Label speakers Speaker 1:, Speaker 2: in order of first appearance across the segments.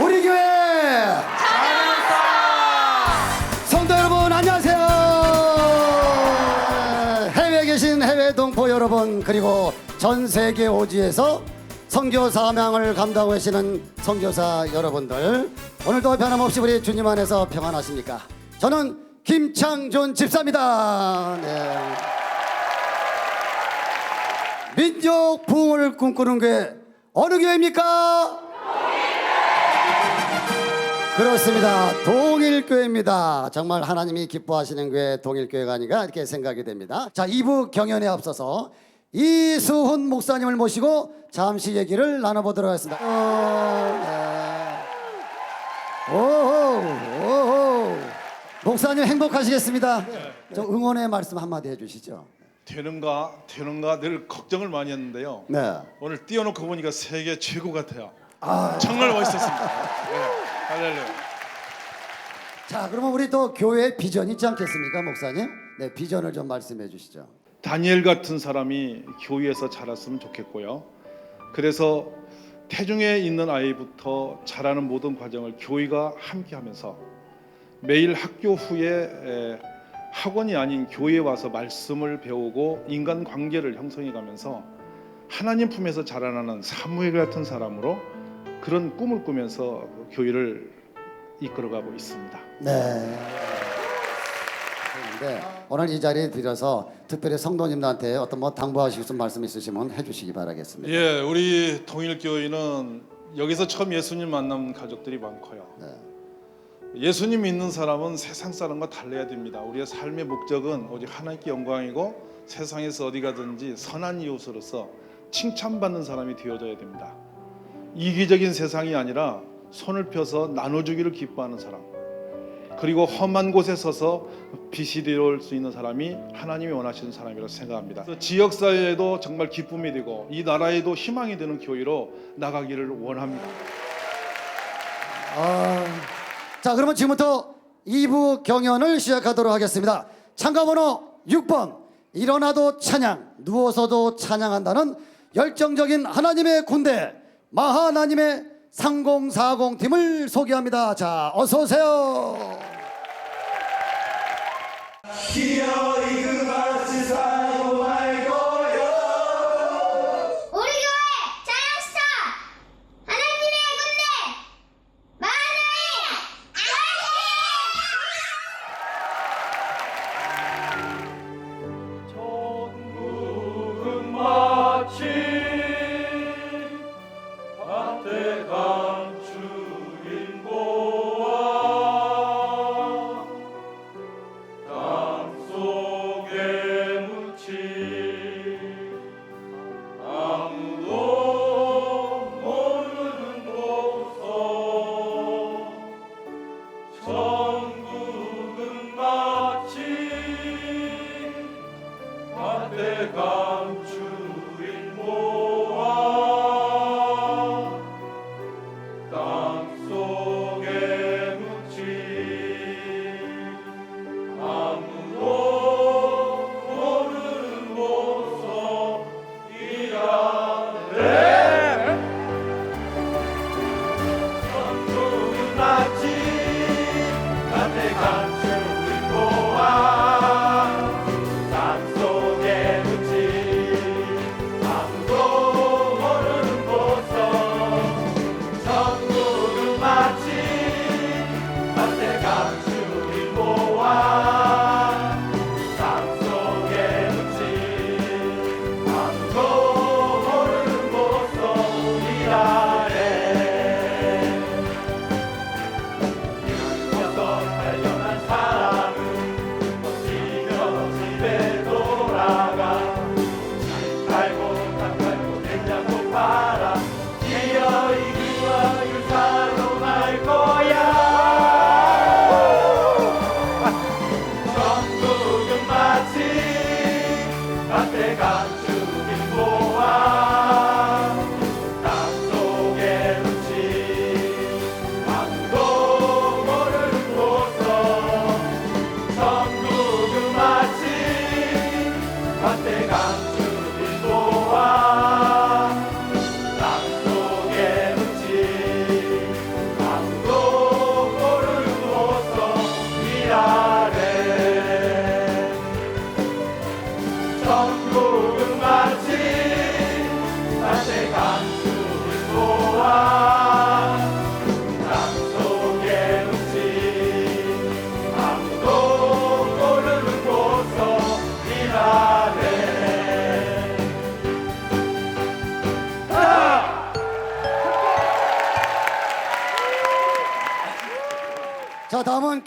Speaker 1: 우리 교회! 찬양사 성도 여러분 안녕하세요. 해외에 계신 해외 동포 여러분 그리고 전 세계 오지에서 선교 사명을 감당하고 계시는 선교사 여러분들 오늘도 변함없이 우리 주님 안에서 평안하십니까? 저는 김창준 집사입니다. 네. 민족 부흥을 꿈꾸는 교회 어느 교회입니까? 그렇습니다. 동일교회입니다. 정말 하나님이 기뻐하시는 교회 동일교회가 아닌가 이렇게 생각이 됩니다. 자, 2부 경연에 앞서서 이수훈 목사님을 모시고 잠시 얘기를 나눠보도록 하겠습니다. 어, 네. 오호, 오호. 목사님 행복하시겠습니다. 저 응원의 말씀 한마디 해주시죠.
Speaker 2: 되는가 되는가 늘 걱정을 많이 했는데요.
Speaker 1: 네.
Speaker 2: 오늘 띄워놓고 보니까 세계 최고 같아요.
Speaker 1: 아,
Speaker 2: 정말 멋있었습니다. 네. 할렐루야.
Speaker 1: 자, 그러면 우리 또 교회의 비전 있지 않겠습니까, 목사님? 네, 비전을 좀 말씀해 주시죠.
Speaker 2: 다니엘 같은 사람이 교회에서 자랐으면 좋겠고요. 그래서 태중에 있는 아이부터 자라는 모든 과정을 교회가 함께하면서 매일 학교 후에 에, 학원이 아닌 교회에 와서 말씀을 배우고 인간 관계를 형성해 가면서 하나님 품에서 자라나는 사무엘 같은 사람으로 그런 꿈을 꾸면서 교회를 이끌어가고 있습니다.
Speaker 1: 네. 그런데 오늘 이 자리에 들어서 특별히 성도님들한테 어떤 뭐 당부하시고 싶은 말씀 있으시면 해주시기 바라겠습니다.
Speaker 2: 예, 우리 동일교회는 여기서 처음 예수님 만난 가족들이 많고요.
Speaker 1: 네.
Speaker 2: 예수님 믿는 사람은 세상 사람과 달라야 됩니다. 우리의 삶의 목적은 오직 하나님께 영광이고 세상에서 어디 가든지 선한 이웃으로서 칭찬받는 사람이 되어져야 됩니다. 이기적인 세상이 아니라 손을 펴서 나눠주기를 기뻐하는 사람. 그리고 험한 곳에 서서 빛이 되올 수 있는 사람이 하나님이 원하시는 사람이라고 생각합니다. 지역 사회에도 정말 기쁨이 되고 이 나라에도 희망이 되는 교회로 나가기를 원합니다.
Speaker 1: 아, 자, 그러면 지금부터 2부 경연을 시작하도록 하겠습니다. 참가번호 6번 일어나도 찬양, 누워서도 찬양한다는 열정적인 하나님의 군대 마하나님의 3040 팀을 소개합니다. 자, 어서 오세요. goodbye.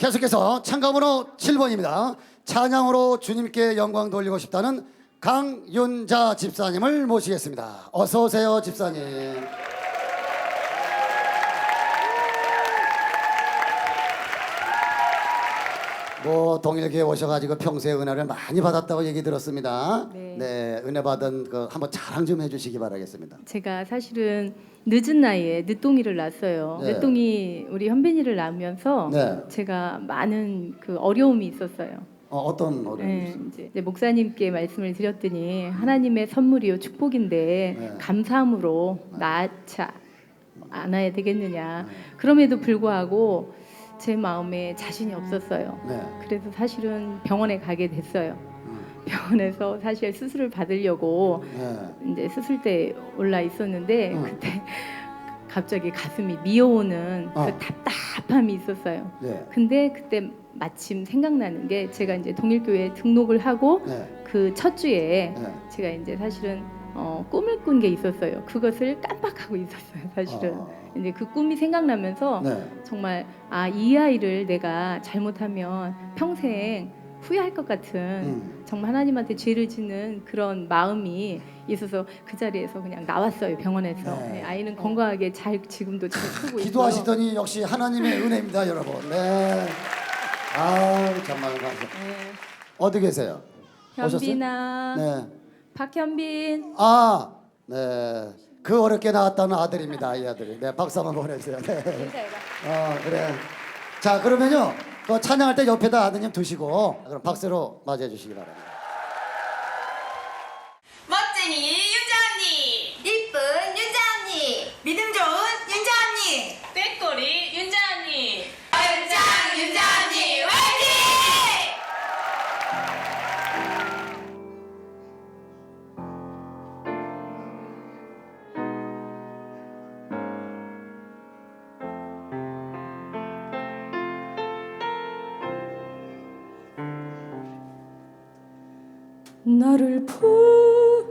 Speaker 1: 계속해서 참가번호 7번입니다. 찬양으로 주님께 영광 돌리고 싶다는 강윤자 집사님을 모시겠습니다. 어서 오세요 집사님. 뭐 동일교회 오셔가지고 평소에 은혜를 많이 받았다고 얘기 들었습니다.
Speaker 3: 네.
Speaker 1: 은혜 받은 그 한번 자랑 좀 해주시기 바라겠습니다.
Speaker 3: 제가 사실은 늦은 나이에 늦둥이를 낳았어요.
Speaker 1: 네.
Speaker 3: 늦둥이 우리 현빈이를 낳으면서
Speaker 1: 네.
Speaker 3: 제가 많은 그 어려움이 있었어요.
Speaker 1: 어, 어떤 어려움이
Speaker 3: 네,
Speaker 1: 있어요?
Speaker 3: 이제 이제 목사님께 말씀을 드렸더니 하나님의 선물이요 축복인데
Speaker 1: 네.
Speaker 3: 감사함으로 낳지 않아야 되겠느냐. 그럼에도 불구하고 제 마음에 자신이 없었어요.
Speaker 1: 네.
Speaker 3: 그래서 사실은 병원에 가게 됐어요.
Speaker 1: 음.
Speaker 3: 병원에서 사실 수술을 받으려고
Speaker 1: 네.
Speaker 3: 이제 수술대에 올라 있었는데
Speaker 1: 음.
Speaker 3: 그때 갑자기 가슴이 미어오는
Speaker 1: 어.
Speaker 3: 그 답답함이 있었어요.
Speaker 1: 네.
Speaker 3: 근데 그때 마침 생각나는 게 제가 이제 동일교회에 등록을 하고
Speaker 1: 네.
Speaker 3: 그첫 주에
Speaker 1: 네.
Speaker 3: 제가 이제 사실은 어, 꿈을 꾼 게 있었어요. 그것을 깜빡하고 있었어요. 사실은
Speaker 1: 어.
Speaker 3: 이제 그 꿈이 생각나면서
Speaker 1: 네.
Speaker 3: 정말 아 이 아이를 내가 잘못하면 평생 후회할 것 같은
Speaker 1: 음.
Speaker 3: 정말 하나님한테 죄를 짓는 그런 마음이 있어서 그 자리에서 그냥 나왔어요 병원에서
Speaker 1: 네.
Speaker 3: 네, 아이는 건강하게 잘 지금도 잘 크고 있고요.
Speaker 1: 기도하시더니 역시 하나님의 은혜입니다, 여러분. 네. 아, 정말 감사.
Speaker 3: 네.
Speaker 1: 어디 계세요?
Speaker 3: 현빈아,
Speaker 1: 네.
Speaker 3: 박현빈,
Speaker 1: 아, 네. 그 어렵게 낳았다는 아들입니다, 이 아들이. 네, 박수 한번 보내주세요. 네. 어, 그래. 자, 그러면요. 그 찬양할 때 옆에다 아드님 두시고 그럼 박수로 맞이해 주시기 바랍니다.
Speaker 3: 나를 푸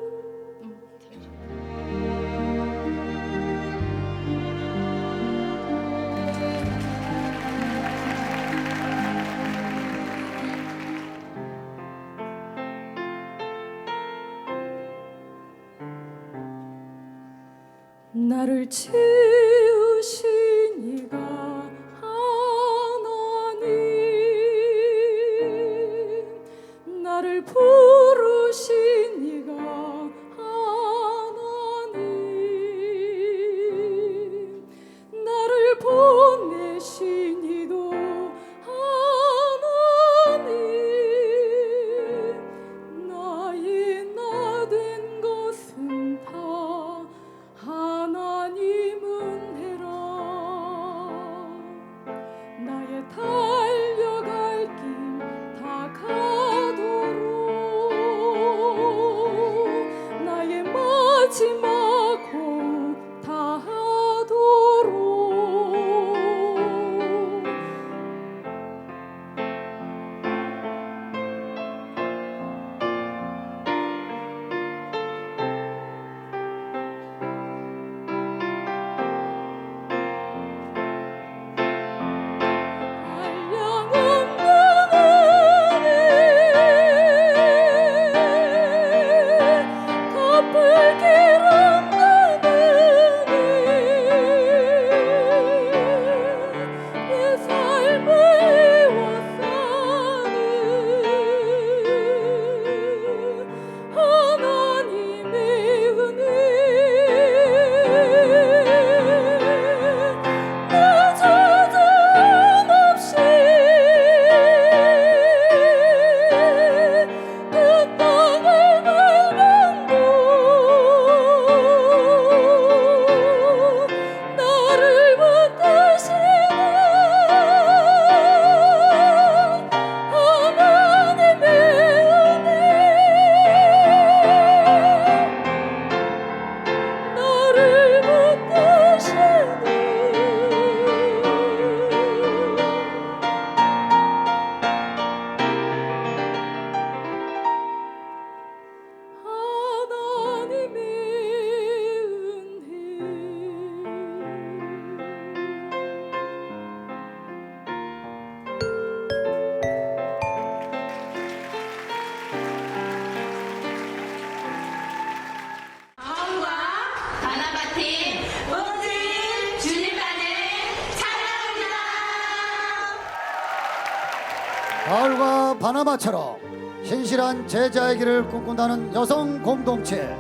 Speaker 4: 파나마처럼 신실한 제자의 길을 꿈꾼다는 여성 공동체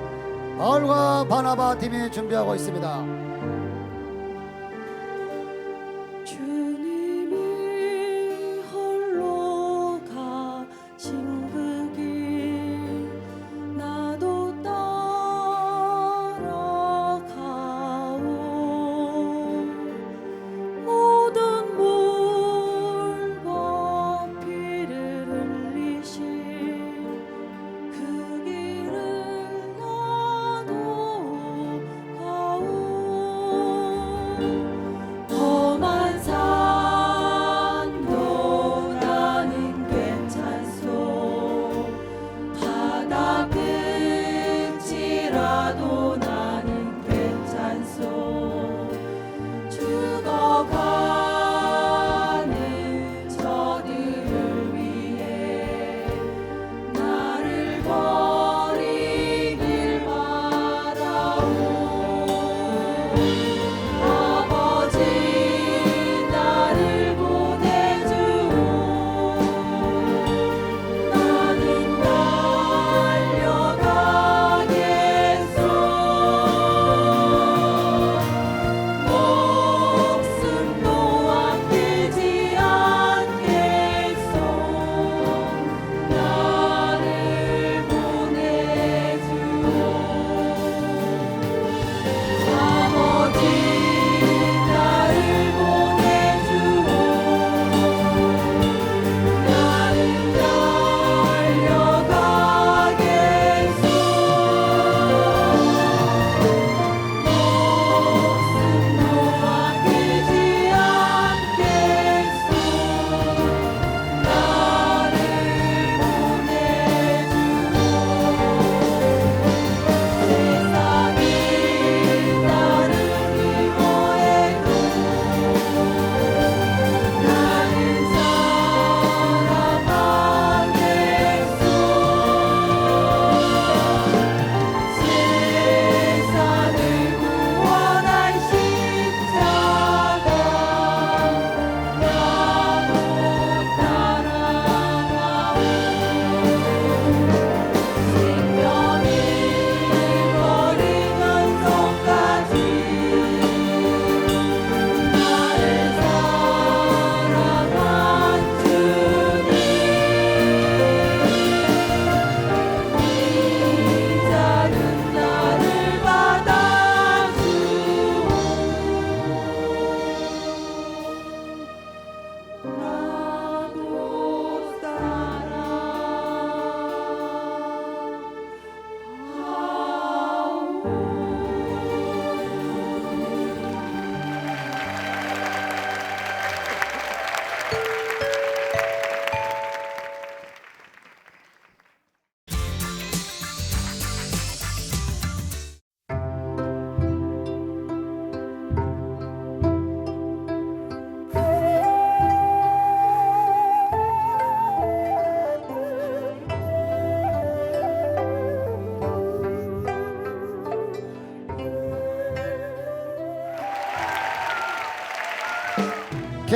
Speaker 4: 바울과 바나바 팀이 준비하고 있습니다.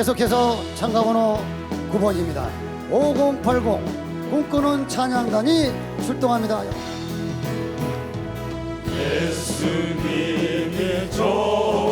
Speaker 4: 계속해서 참가번호 9번입니다. 5080 꿈꾸는 찬양단이 출동합니다.
Speaker 1: 예수님의 조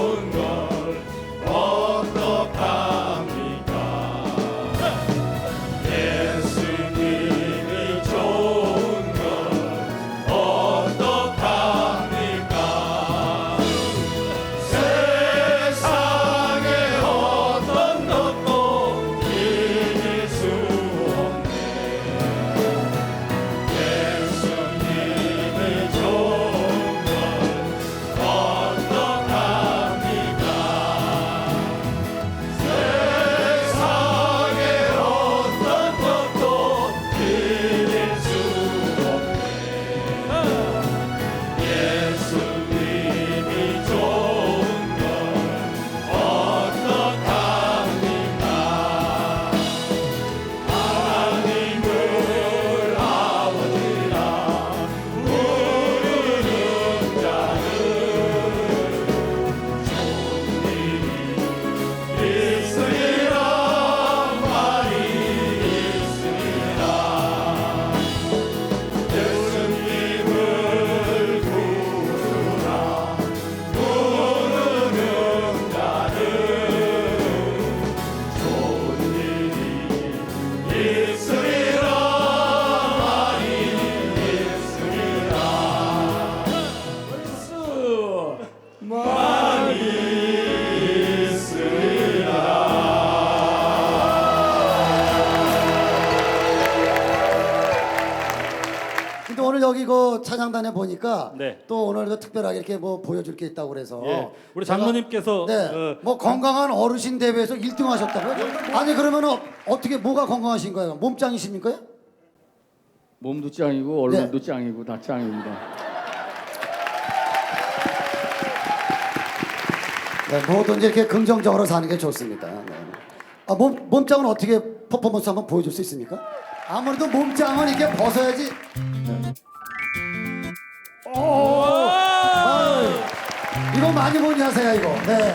Speaker 1: 그 찬양단에 보니까
Speaker 5: 네.
Speaker 1: 또 오늘도 특별하게 이렇게 뭐 보여줄 게 있다고 그래서
Speaker 5: 예, 우리
Speaker 1: 제가-
Speaker 5: 장로님께서
Speaker 1: 네,
Speaker 5: 어,
Speaker 1: 뭐 건강한 어르신 대회에서 1등 하셨다고요? 아니 그러면 어, 어떻게 뭐가 건강하신 거예요? 몸짱이십니까?
Speaker 6: 몸도 짱이고 얼굴도
Speaker 1: 네.
Speaker 6: 짱이고 다 짱입니다.
Speaker 1: 네, 뭐든지 이렇게 긍정적으로 사는 게 좋습니다. 네. 아, 몸, 몸짱은 어떻게 퍼포먼스 한번 보여줄 수 있습니까? 아무래도 몸짱은 이렇게 벗어야지. 많이 본 야세야 이거. 네.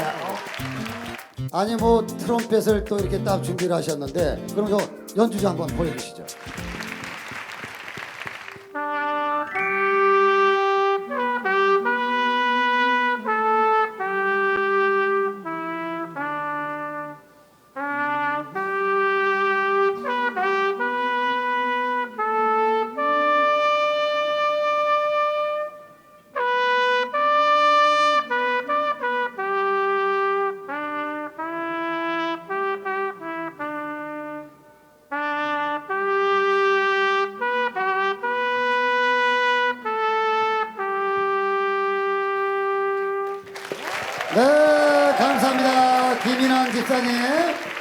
Speaker 1: 아니 뭐 트럼펫을 또 이렇게 딱 준비를 하셨는데 그럼 저 연주자 한번 보여주시죠.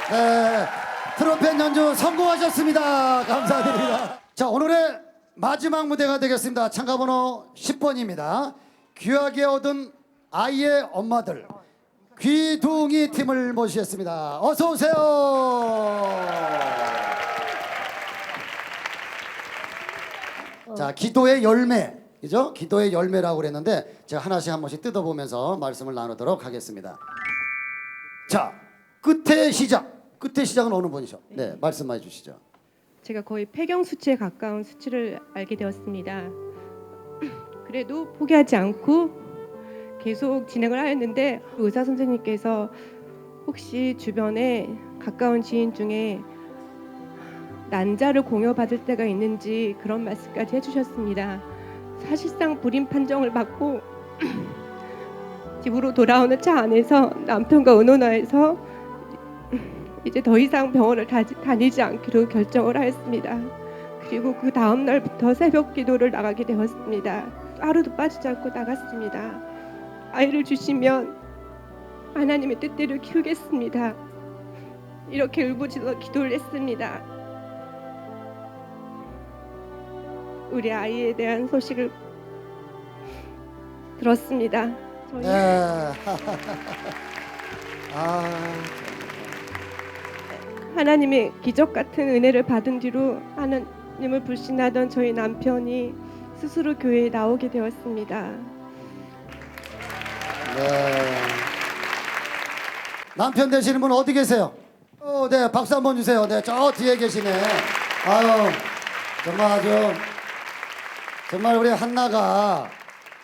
Speaker 1: 네, 트로펫 연주 성공하셨습니다. 감사드립니다. 자, 오늘의 마지막 무대가 되겠습니다. 참가번호 10번입니다. 귀하게 얻은 아이의 엄마들. 귀둥이 팀을 모시겠습니다. 어서 오세요. 자, 기도의 열매. 그죠? 기도의 열매라고 그랬는데 제가 하나씩 한 번씩 뜯어보면서 말씀을 나누도록 하겠습니다. 자, 끝의 시작. 끝의 시작은 어느 분이죠? 네, 말씀해 주시죠.
Speaker 7: 제가 거의 폐경 수치에 가까운 수치를 알게 되었습니다. 그래도 포기하지 않고 계속 진행을 하였는데 의사 선생님께서 혹시 주변에 가까운 지인 중에 난자를 공여받을 때가 있는지 그런 말씀까지 해주셨습니다. 사실상 불임 판정을 받고 집으로 돌아오는 차 안에서 남편과 의논하여서 이제 더 이상 병원을 다, 다니지 않기로 결정을 하였습니다. 그리고 그 다음 날부터 새벽 기도를 나가게 되었습니다. 하루도 빠지지 않고 나갔습니다. 아이를 주시면 하나님의 뜻대로 키우겠습니다. 이렇게 울부짖어 기도를 했습니다. 우리 아이에 대한 소식을 들었습니다. 저희
Speaker 1: 네. 아,
Speaker 7: 하나님의 기적 같은 은혜를 받은 뒤로 하나님을 불신하던 저희 남편이 스스로 교회에 나오게 되었습니다.
Speaker 1: 네. 남편 되시는 분 어디 계세요? 어, 네, 박수 한번 주세요. 네, 저 뒤에 계시네. 아유, 정말 아주 정말 우리 한나가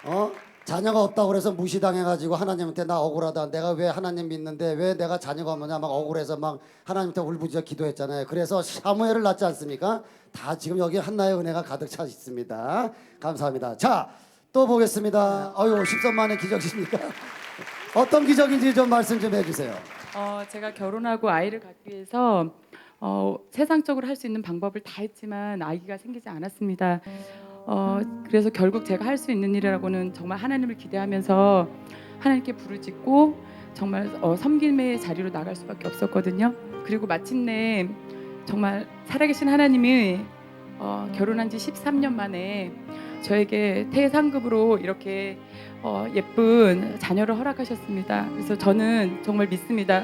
Speaker 1: 어 자녀가 없다고 그래서 무시당해가지고 하나님한테 나 억울하다. 내가 왜 하나님 믿는데 왜 내가 자녀가 없느냐 막 억울해서 막 하나님한테 울부짖어 기도했잖아요. 그래서 사무엘을 낳지 않습니까? 다 지금 여기 한나의 은혜가 가득 차 있습니다. 감사합니다. 자, 또 보겠습니다. 아유, 13만의 기적이십니까? 어떤 기적인지 좀 말씀 좀 해주세요.
Speaker 8: 어, 제가 결혼하고 아이를 갖기 위해서 어, 세상적으로 할 수 있는 방법을 다 했지만 아기가 생기지 않았습니다. 어, 그래서 결국 제가 할 수 있는 일이라고는 정말 하나님을 기대하면서 하나님께 부르짖고 정말 어, 섬김의 자리로 나갈 수밖에 없었거든요. 그리고 마침내 정말 살아계신 하나님이 어, 결혼한 지 13년 만에 저에게 태상급으로 이렇게 어, 예쁜 자녀를 허락하셨습니다. 그래서 저는 정말 믿습니다.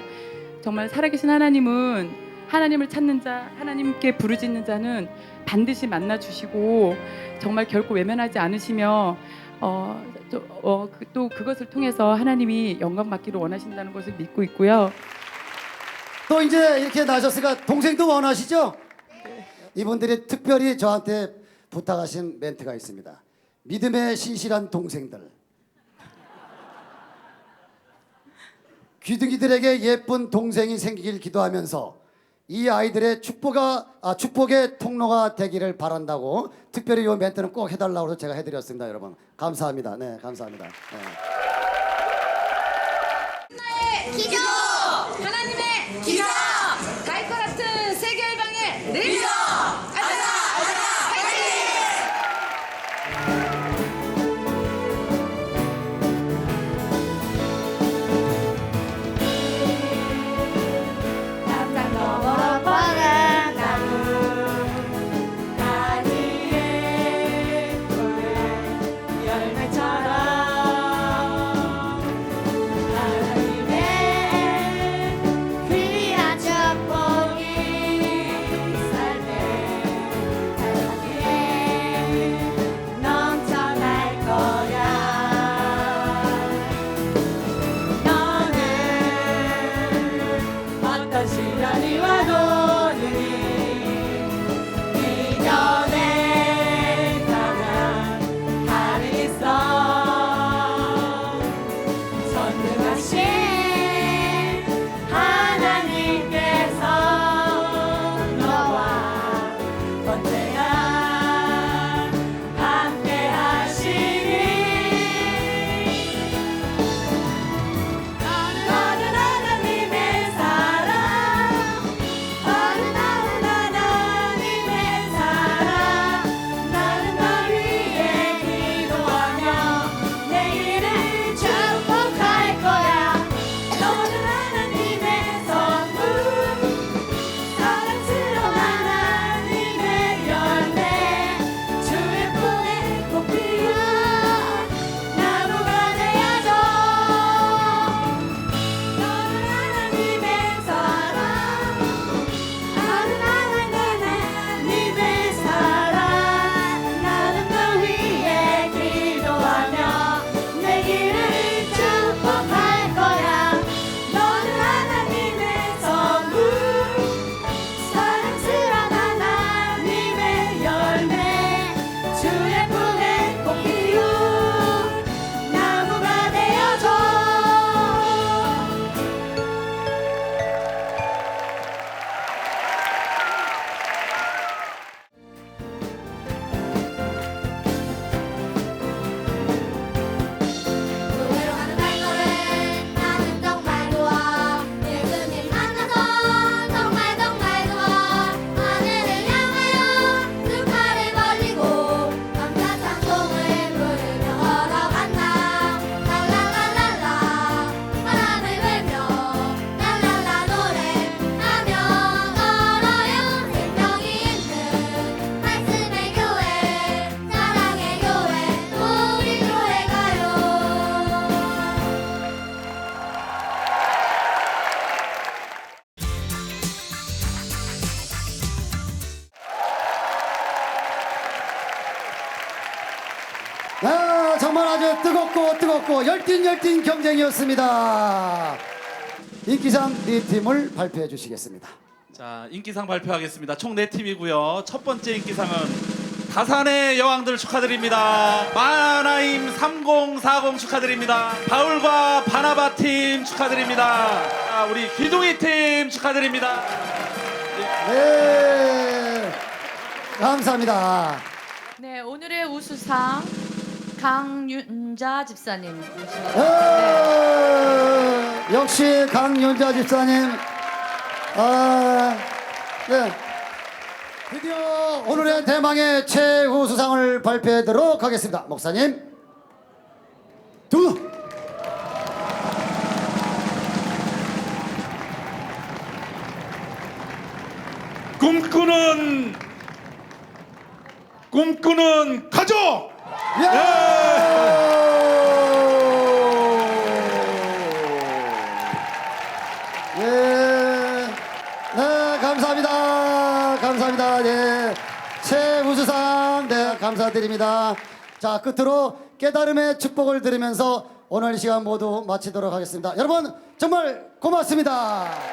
Speaker 8: 정말 살아계신 하나님은 하나님을 찾는 자, 하나님께 부르짖는 자는 반드시 만나 주시고 정말 결코 외면하지 않으시며 어, 또, 어, 그, 또 그것을 통해서 하나님이 영광 받기를 원하신다는 것을 믿고 있고요.
Speaker 1: 또 이제 이렇게 나셨으니까 동생도 원하시죠? 이분들이 특별히 저한테 부탁하신 멘트가 있습니다. 믿음의 신실한 동생들. 귀둥이들에게 예쁜 동생이 생기길 기도하면서 이 아이들의 축복가 아, 축복의 통로가 되기를 바란다고 특별히 이 멘트는 꼭 해달라고 해서 제가 해드렸습니다, 여러분. 감사합니다. 네, 감사합니다. 네.
Speaker 9: 기도! 하나님의 기도!
Speaker 1: 열띤 열띤 경쟁이었습니다. 인기상 네 팀을 발표해 주시겠습니다.
Speaker 5: 자, 인기상 발표하겠습니다. 총 네 팀이고요. 첫 번째 인기상은 다산의 여왕들 축하드립니다. 마나임 3040 축하드립니다. 바울과 바나바 팀 축하드립니다. 자, 우리 기둥이 팀 축하드립니다.
Speaker 1: 네, 감사합니다.
Speaker 4: 네, 오늘의 우수상 강윤자 집사님
Speaker 1: 어, 역시 강윤자 집사님. 아, 네. 드디어 오늘의 대망의 최우 수상을 발표하도록 하겠습니다. 목사님. 두.
Speaker 2: 꿈꾸는 꿈꾸는 가족.
Speaker 1: 예. 네, 감사합니다. 감사합니다. 네. 최우수상, 네, 감사드립니다. 자, 끝으로 깨달음의 축복을 드리면서 오늘 시간 모두 마치도록 하겠습니다. 여러분, 정말 고맙습니다.